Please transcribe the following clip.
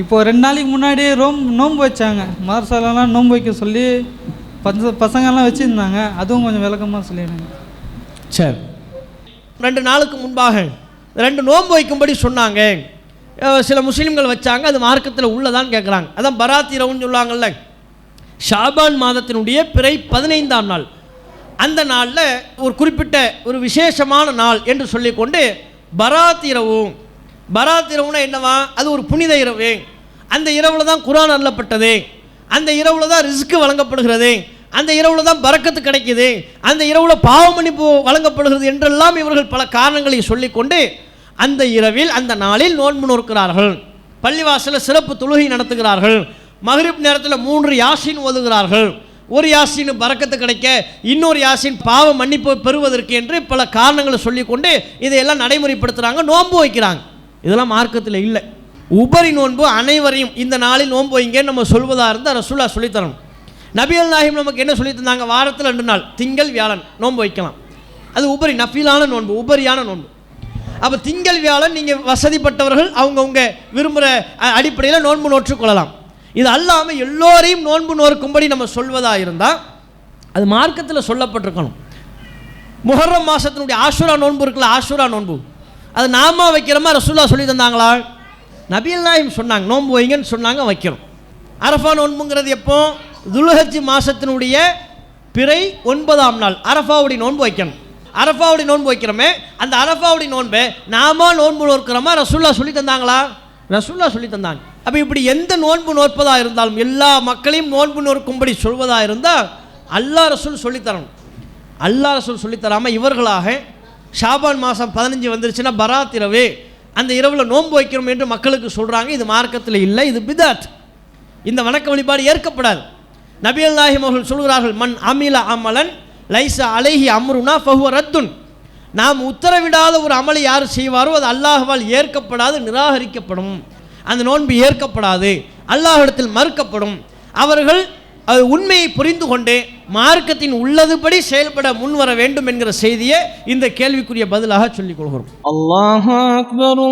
இப்போ ரெண்டு நாளைக்கு முன்னாடி ரோம் நோன்பு வச்சாங்க. மதரசாலலாம் நோன்பு வைக்க சொல்லி பச பசங்கள்லாம் வச்சுருந்தாங்க. அதுவும் கொஞ்சம் விளக்கமாக சொல்லிடுங்க. சரி. ரெண்டு நாளுக்கு முன்பாக ரெண்டு நோன்பு வைக்கும்படி சொன்னாங்க. சில முஸ்லீம்கள் வச்சாங்க. அது மார்க்கத்தில் உள்ளதான்னு கேட்குறாங்க அதான் பராத் இரவுன்னு சொல்லுவாங்கல்ல. ஷாபான் மாதத்தினுடைய பிறை பதினைந்தாம் நாள். அந்த நாளில் ஒரு குறிப்பிட்ட ஒரு விசேஷமான நாள் என்று சொல்லிக்கொண்டு பராத் இரவு பராத் இரவுனா என்னவா? அது ஒரு புனித இரவு. அந்த இரவில் தான் குரான் அருளப்பட்டது. அந்த இரவில் தான் ரிஸ்க்கு வழங்கப்படுகிறது. அந்த இரவில் தான் பறக்கத்து கிடைக்கிது. அந்த இரவில் பாவ மன்னிப்பு வழங்கப்படுகிறது என்றெல்லாம் இவர்கள் பல காரணங்களை சொல்லிக்கொண்டு அந்த இரவில் அந்த நாளில் நோன்பு நோக்கிறார்கள் பள்ளிவாசலில் சிறப்பு தொழுகை நடத்துகிறார்கள். மகரிப் நேரத்தில் மூன்று யாசின் ஓதுகிறார்கள். ஒரு யாசின் பறக்கத்து கிடைக்க இன்னொரு யாசின் பாவ மன்னிப்பு பெறுவதற்கு என்று பல காரணங்களை சொல்லிக்கொண்டு இதையெல்லாம் நடைமுறைப்படுத்துகிறாங்க நோன்பு வைக்கிறாங்க. இதெல்லாம் மார்க்கத்தில் இல்லை. உபரி நோன்பு அனைவரையும் இந்த நாளில் நோன்பு வைங்கன்னு நம்ம சொல்வதாக இருந்தால் ரசூலா சொல்லித்தரணும். நபிகள் நாயகம் நமக்கு என்ன சொல்லி தந்தாங்க வாரத்தில் ரெண்டு நாள் திங்கள் வியாழன் நோன்பு வைக்கலாம். அது உபரி நஃபீலான நோன்பு உபரியான நோன்பு. அப்போ திங்கள் வியாழன் நீங்கள் வசதிப்பட்டவர்கள் அவங்கவுங்க விரும்புகிற அடிப்படையில் நோன்பு நோற்றுக்கொள்ளலாம். இது அல்லாமல் எல்லோரையும் நோன்பு நோர்க்கும்படி நம்ம சொல்வதாக இருந்தால் அது மார்க்கத்தில் சொல்லப்பட்டிருக்கணும். முஹர்ரம் மாதத்தினுடைய ஆஷுரா நோன்பு இருக்குல்ல ஆஷுரா நோன்பு. அது நாம வைக்கிறோமா ரசூல்லா சொல்லி தந்தாங்களா? நபியல் நாயம் சொன்னாங்க நோன்பு வைங்கன்னு சொன்னாங்க வைக்கிறோம். அரஃபா நோன்புங்கிறது எப்போ? துல்ஹஜ் மாதத்தினுடைய பிறை ஒன்பதாம் நாள். அரஃபாவுடைய நோன்பு வைக்கணும். அரஃபாவுடைய நோன்பு வைக்கிறோமே அந்த அரஃபாவுடைய நோன்பு நாம நோன்பு நோக்கிறோமா ரசூல்லா சொல்லி தந்தாங்களா? ரசூல்லா சொல்லி தந்தாங்க. அப்போ இப்படி எந்த நோன்பு நோற்பதாக இருந்தாலும் எல்லா மக்களையும் நோன்பு நோக்கும்படி சொல்வதாக இருந்தால் அல்லாஹ் ரசூல் சொல்லித்தரணும். அல்லா ரசூல் சொல்லித்தராமல் இவர்களாக ஷாபான் மாதம் பதினஞ்சு வந்துருச்சுன்னா பராத் இரவு. அந்த இரவில் நோன்பு வைக்கிறோம் என்று மக்களுக்கு சொல்கிறாங்க இது மார்க்கத்தில் இல்லை இது பிதாத். இந்த வணக்க வழிபாடு ஏற்கப்படாது. நபியல் நாயகம் அவர்கள் சொல்கிறார்கள் மண் அமில அமலன் லைசா அலைஹி அம்ருனா ஃபஹுவ ரத்துன். நாம் உத்தரவிடாத ஒரு அமலை யார் செய்வாரோ அது அல்லாஹ்வால் ஏற்கப்படாது நிராகரிக்கப்படும். அந்த நோன்பு ஏற்கப்படாது அல்லாஹிடத்தில் மறுக்கப்படும். அவர்கள் அது உண்மையை புரிந்து கொண்டு மார்க்கத்தின் உள்ளதுபடி செயல்பட முன்வர வேண்டும் என்கிற செய்தியை இந்த கேள்விக்குரிய பதிலாக சொல்லிக் கொள்கிறோம். அல்லாஹா அக்பர்